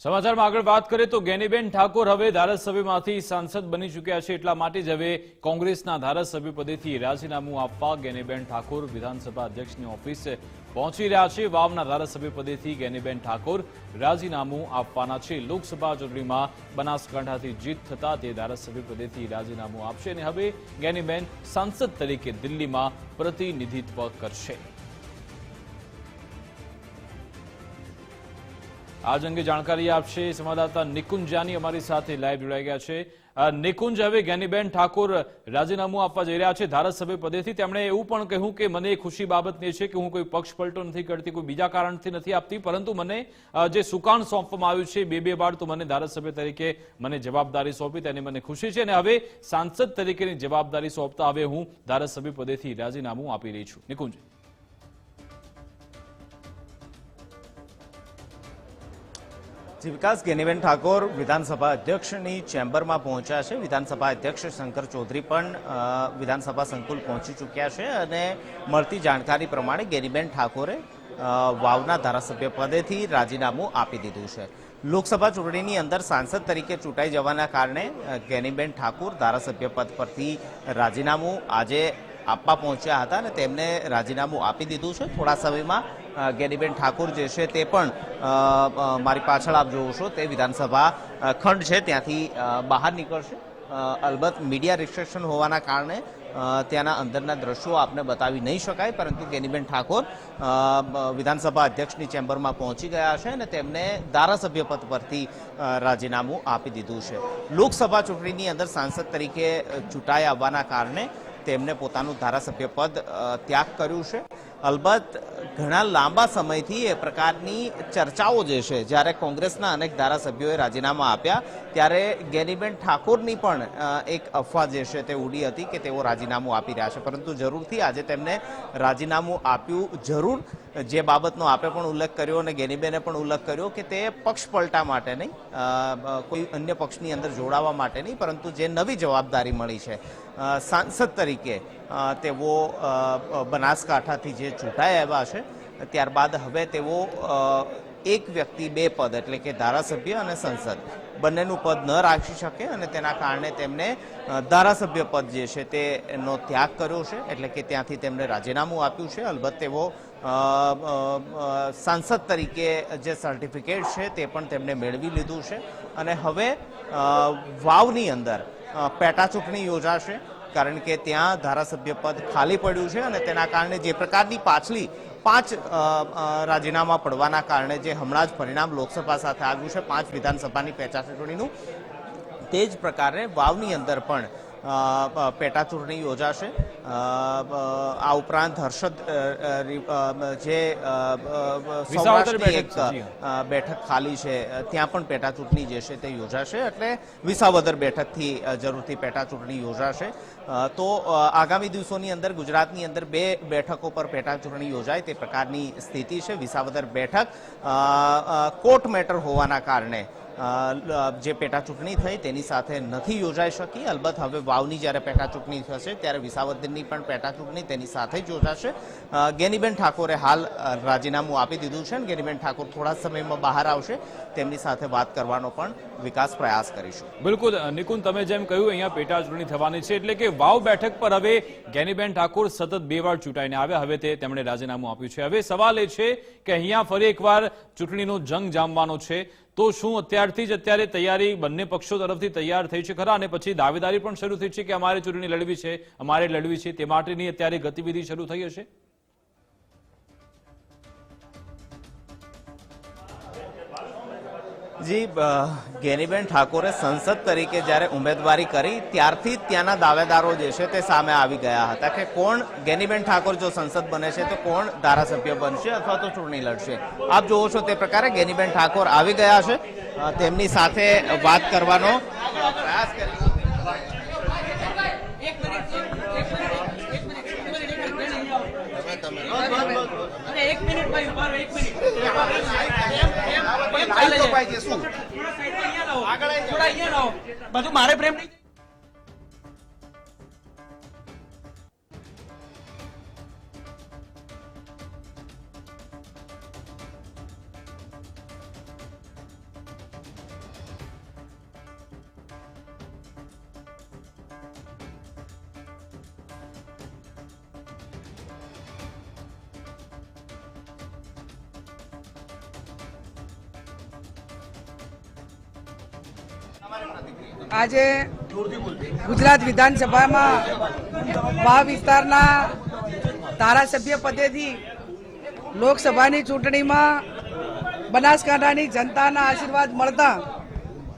સમાચારમાં આગળ વાત કરીએ તો ગેનીબેન ઠાકોર હવે ધારાસભ્યમાંથી સાંસદ બની ચૂક્યા છે એટલા માટે જ હવે કોંગ્રેસના ધારાસભ્ય પદેથી રાજીનામું આપવા ગેનીબેન ઠાકોર વિધાનસભા અધ્યક્ષની ઓફિસે પહોંચી રહ્યા છે. વાવના ધારાસભ્ય પદેથી ગેનીબેન ઠાકોર રાજીનામું આપવાના છે. લોકસભા ચૂંટણીમાં બનાસકાંઠાથી જીત થતા તે ધારાસભ્ય પદેથી રાજીનામું આપશે અને હવે ગેનીબેન સાંસદ તરીકે દિલ્હીમાં પ્રતિનિધિત્વ કરશે. આજ અંગે જાણકારી આપશે સંવાદદાતા નિકુંજ જાની અમારી સાથે લાઈવ જોડાઈ ગયા છે. નિકુંજ, હવે જ્ઞાનીબેન ઠાકોર રાજીનામું આપવા જઈ રહ્યા છે ધારાસભ્ય પદેથી. તેમણે એવું પણ કહ્યું કે મને ખુશી બાબતની છે કે હું કોઈ પક્ષ પલટો નથી કરતી, કોઈ બીજા કારણથી નથી આપતી, પરંતુ મને જે સુકાન સોંપવામાં આવ્યું છે બે બે વાર તો મને ધારાસભ્ય તરીકે મને જવાબદારી સોંપી, તેની મને ખુશી છે અને હવે સાંસદ તરીકેની જવાબદારી સોંપતા હવે હું ધારાસભ્ય પદેથી રાજીનામું આપી રહી છું. નિકુંજ. જી વિકાસ ગેનીબેન ઠાકોર વિધાનસભા અધ્યક્ષની ચેમ્બરમાં પહોંચ્યા છે. વિધાનસભા અધ્યક્ષ શંકર ચૌધરી પણ વિધાનસભા સંકુલ પહોંચી ચૂક્યા છે અને મળતી જાણકારી પ્રમાણે ગેનીબેન ઠાકોરે વાવના ધારાસભ્ય પદેથી રાજીનામું આપી દીધું છે. લોકસભા ચૂંટણીની અંદર સાંસદ તરીકે ચૂંટાઈ જવાના કારણે ગેનીબેન ઠાકોર ધારાસભ્ય પદ પરથી રાજીનામું આજે આપવા પહોંચ્યા હતા અને તેમને રાજીનામું આપી દીધું છે. થોડા સમયમાં ગેનીબેન ઠાકોર જે છે તે પણ મારી પાછળ આપ જોશો તે વિધાનસભા ખંડ છે. ત્યાંથી બહાર નીકળશે. અલબત્ત મીડિયા રિસ્ટ્રિક્શન હોવાના કારણે ત્યાંના અંદરના દ્રશ્યો આપને બતાવી નહીં શકાય, પરંતુ ગેનીબેન ઠાકોર વિધાનસભા અધ્યક્ષની ચેમ્બરમાં પહોંચી ગયા છે અને તેમને ધારાસભ્ય પદ પરથી રાજીનામું આપી દીધું છે. લોકસભા ચૂંટણીની અંદર સાંસદ તરીકે ચૂંટાઈ આવવાના કારણે તેમને પોતાનું ધારાસભ્ય પદ ત્યાગ કર્યું છે. અલબત્ત ઘણા લાંબા સમયથી એ પ્રકારની ચર્ચાઓ જે છે, જ્યારે કોંગ્રેસના અનેક ધારાસભ્યોએ રાજીનામા આપ્યા, ત્યારે ગેનીબેન ઠાકોરની પણ એક અફવા જે છે તે ઉડી હતી કે તેઓ રાજીનામું આપી રહ્યા છે. પરંતુ જરૂરથી આજે તેમને રાજીનામું આપ્યું જરૂર. જે બાબતનો આપે પણ ઉલ્લેખ કર્યો અને ગેનીબેને પણ ઉલ્લેખ કર્યો કે તે પક્ષ પલટા માટે નહીં કોઈ અન્ય પક્ષની અંદર જોડાવા માટે નહીં, પરંતુ જે નવી જવાબદારી મળી છે સાંસદ તરીકે તેઓ બનાસકાંઠાથી જે ચૂંટાઈ આવ્યા છે, ત્યારબાદ હવે તેઓ એક વ્યક્તિ, બે પદ, એટલે કે ધારાસભ્ય અને સંસદ. બંનેનું પદ ન રાખી શકે અને તેના કારણે તેમને ધારાસભ્ય પદ જે છે તેનો ત્યાગ કર્યો છે, એટલે કે ત્યાંથી તેમણે રાજીનામું આપ્યું છે. અલબત્ત તેઓ સાંસદ તરીકે જે સર્ટિફિકેટ છે તે પણ તેમણે મેળવી લીધું છે. અને હવે વાવની અંદર પેટા ચૂંટણી યોજાશે. કારણ કે ત્યાં ધારાસભ્ય પદ ખાલી પડ્યું છે અને તેના કારણે જે પ્રકારની પાછલી પાંચ રાજીનામા પડવાના કારણે જે હમણાં જ પરિણામ લોકસભા સાથે આવ્યું છે પાંચ વિધાનસભાની પેટા ચૂંટણીનું તે જ પ્રકારે વાવની અંદર પણ અ, અ, પેટા ચૂંટણી યોજાશે. આ ઉપરાંત હર્ષદ જે સૌરાષ્ટ્રની બેઠક એક બેઠક ખાલી છે ત્યાં પણ પેટા ચૂંટણી જે છે તે યોજાશે. એટલે વિસાવદર બેઠકથી જરૂરથી પેટા ચૂંટણી યોજાશે. તો આગામી દિવસોની અંદર ગુજરાતની અંદર બે બેઠકો પર પેટા ચૂંટણી યોજાય તે પ્રકારની સ્થિતિ છે. વિસાવદર બેઠક કોર્ટ મેટર હોવાના કારણે જે પેટા ચૂંટણી થઈ તેની સાથે નથી યોજાઈ શકી. અલબત્ત હવે વાવની જ્યારે પેટા ચૂંટણી થશે ત્યારે વિસાવદરની પણ પેટા ચૂંટણી તેની સાથે જ યોજાશે. ગેનીબેન ઠાકોરે હાલ રાજીનામું આપી દીધું છે અને ગેનીબેન ઠાકોર થોડા સમયમાં બહાર આવશે. તેમની સાથે વાત કરવાનો પણ વિકાસ પ્રયાસ કરીશું. બિલકુલ નિકુંજ, તમે જેમ કહ્યું, અહીંયા પેટા ચૂંટણી થવાની છે એટલે કે વાવ બેઠક પર હવે ગેનીબેન ઠાકોર સતત બે વાર ચૂંટાઈને આવ્યા. હવે તે તેમણે રાજીનામું આપ્યું છે. હવે સવાલ એ છે કે અહીંયા ફરી એકવાર ચૂંટણીનો જંગ જામવાનો છે. તો શું અત્યારથી જ અત્યારે તૈયારી બંને પક્ષો તરફથી તૈયાર થઈ છે ખરા? અને પછી દાવેદારી પણ શરૂ થઈ છે કે અમારે ચૂંટણી લડવી છે, અમારે લડવી છે તે માટેની અત્યારે ગતિવિધિ શરૂ થઈ હશે? જી ગેનીબેન ઠાકોરે સંસદ તરીકે જ્યારે ઉમેદવારી કરી ત્યારથી જ ત્યાંના દાવેદારો જે છે તે સામે આવી ગયા હતા કે કોણ ગેનીબેન ઠાકોર જો સંસદ બને છે તો કોણ ધારાસભ્ય બનશે અથવા તો ચૂંટણી લડશે? આપ જોવો છો તે પ્રકારે ગેનીબેન ઠાકોર આવી ગયા છે. તેમની સાથે વાત કરવાનો પ્રયાસ કરી એક મિનિટ ભાઈ એક મિનિટ. શું? થોડા બધું મારે પ્રેમ નહીં આજે ગુજરાત વિધાનસભામાં વા વિસ્તારના ધારાસભ્ય પદેથી લોકસભાની ચૂંટણીમાં બનાસકાંઠાની જનતાના આશીર્વાદ મળતા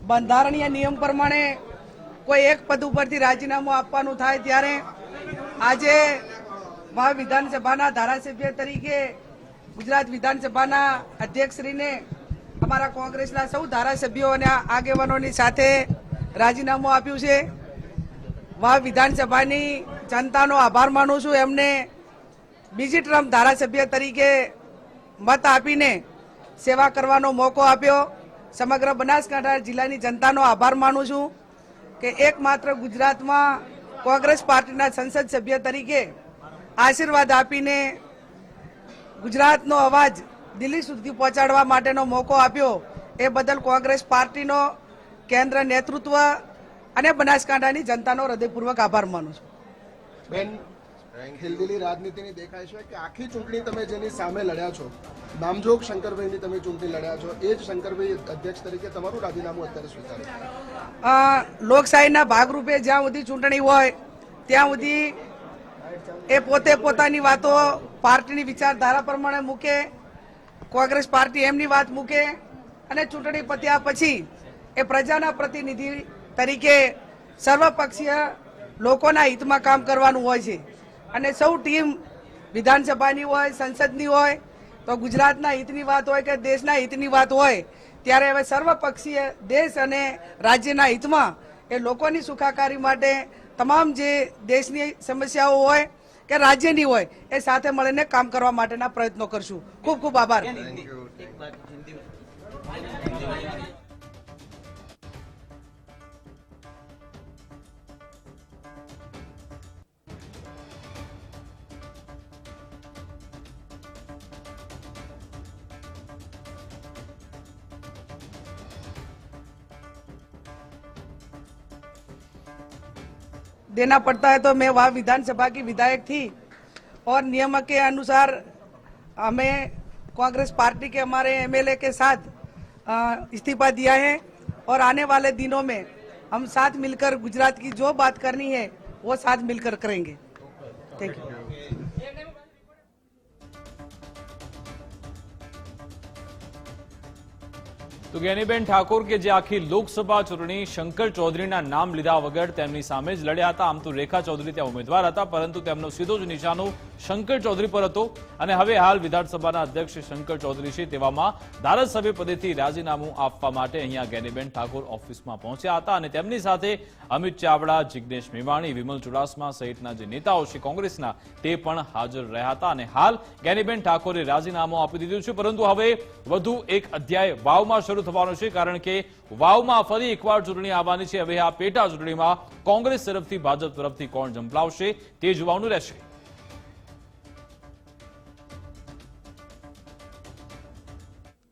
બંધારણીય નિયમ પ્રમાણે કોઈ એક પદ ઉપરથી રાજીનામું આપવાનું થાય ત્યારે આજે વા વિધાનસભાના ધારાસભ્ય તરીકે ગુજરાત વિધાનસભાના અધ્યક્ષશ્રીને અમારા કોંગ્રેસના સૌ ધારાસભ્યો અને આગેવાનોની સાથે રાજીનામું આપ્યું છે. વાવ વિધાનસભાની જનતાનો આભાર માનું છું. એમને બીજી ટ્રમ ધારાસભ્ય તરીકે મત આપીને સેવા કરવાનો મોકો આપ્યો. સમગ્ર બનાસકાંઠા જિલ્લાની જનતાનો આભાર માનું છું કે એકમાત્ર ગુજરાતમાં કોંગ્રેસ પાર્ટીના સંસદ સભ્ય તરીકે આશીર્વાદ આપીને ગુજરાતનો અવાજ દિલ્હી સુધી પહોંચાડવા માટેનો મોકો આપ્યો. એ બદલ કોંગ્રેસ પાર્ટીનો કેન્દ્ર નેતૃત્વ અને બનાસકાંઠાની જનતાનો હૃદયપૂર્વક આભાર માનું છું. બેન હિલદિલી રાજનીતિની દેખાય છે કે આખી ચૂંટણી તમે જેની સામે લડ્યા છો નામજોગ શંકરભાઈની તમે ચૂંટણી લડ્યા છો એ જ શંકરભાઈ અધ્યક્ષ તરીકે તમારું રાજીનામું અત્યારે સ્વીકાર્યું. લોકશાહીના ભાગરૂપે જ્યાં સુધી ચૂંટણી હોય ત્યાં સુધી એ પોતે પોતાની વાતો પાર્ટીની વિચારધારા પ્રમાણે મૂકે કોંગ્રેસ પાર્ટી એમની વાત મૂકે અને ચૂંટણી પત્યા પછી એ પ્રજાના પ્રતિનિધિ તરીકે સર્વપક્ષીય લોકોના હિતમાં કામ કરવાનું હોય છે. અને સૌ ટીમ વિધાનસભાની હોય સંસદની હોય તો ગુજરાતના હિતની વાત હોય કે દેશના હિતની વાત હોય ત્યારે હવે સર્વપક્ષીય દેશ અને રાજ્યના હિતમાં એ લોકોની સુખાકારી માટે તમામ જે દેશની સમસ્યાઓ હોય કે રાજ્યની હોય એ સાથે મળીને કામ કરવા માટેના પ્રયત્નો કરશું. ખૂબ ખૂબ આભાર. देना पड़ता है तो मैं वहाँ विधानसभा की विधायक थी। और नियम के अनुसार हमें कांग्रेस पार्टी के हमारे एमएलए के साथ इस्तीफा दिया है। और आने वाले दिनों में हम साथ मिलकर गुजरात की जो बात करनी है, वो साथ मिलकर करेंगे। थैंक यू તો જ્ઞાનીબેન ઠાકોર કે જે આખી લોકસભા ચૂંટણી શંકર ચૌધરીના નામ લીધા વગર તેમની સામે જ લડ્યા હતા. આમ તો રેખા ચૌધરી ત્યાં ઉમેદવાર હતા, પરંતુ તેમનો સીધો જ નિશાનો શંકર ચૌધરી પર હતો. અને હવે હાલ વિધાનસભાના અધ્યક્ષ શંકર ચૌધરી છે, તેવામાં ધારાસભ્ય પદેથી રાજીનામું આપવા માટે અહીંયા જ્ઞાનીબેન ઠાકોર ઓફિસમાં પહોંચ્યા હતા અને તેમની સાથે અમિત ચાવડા, જિગ્નેશ મેવાણી, વિમલ ચુડાસમા સહિતના જે નેતાઓ છે કોંગ્રેસના, તે પણ હાજર રહ્યા હતા. અને હાલ જ્ઞાનીબેન ઠાકોરે રાજીનામું આપી દીધું છે, પરંતુ હવે વધુ એક અધ્યાય વાવમાં શરૂ થવાનો છે, કારણ કે વાવમાં ફરી એકવાર ચૂંટણી આવવાની છે. હવે આ પેટા ચૂંટણીમાં કોંગ્રેસ તરફથી, ભાજપ તરફથી કોણ ઝંપલાવશે તે જોવાનું રહેશે.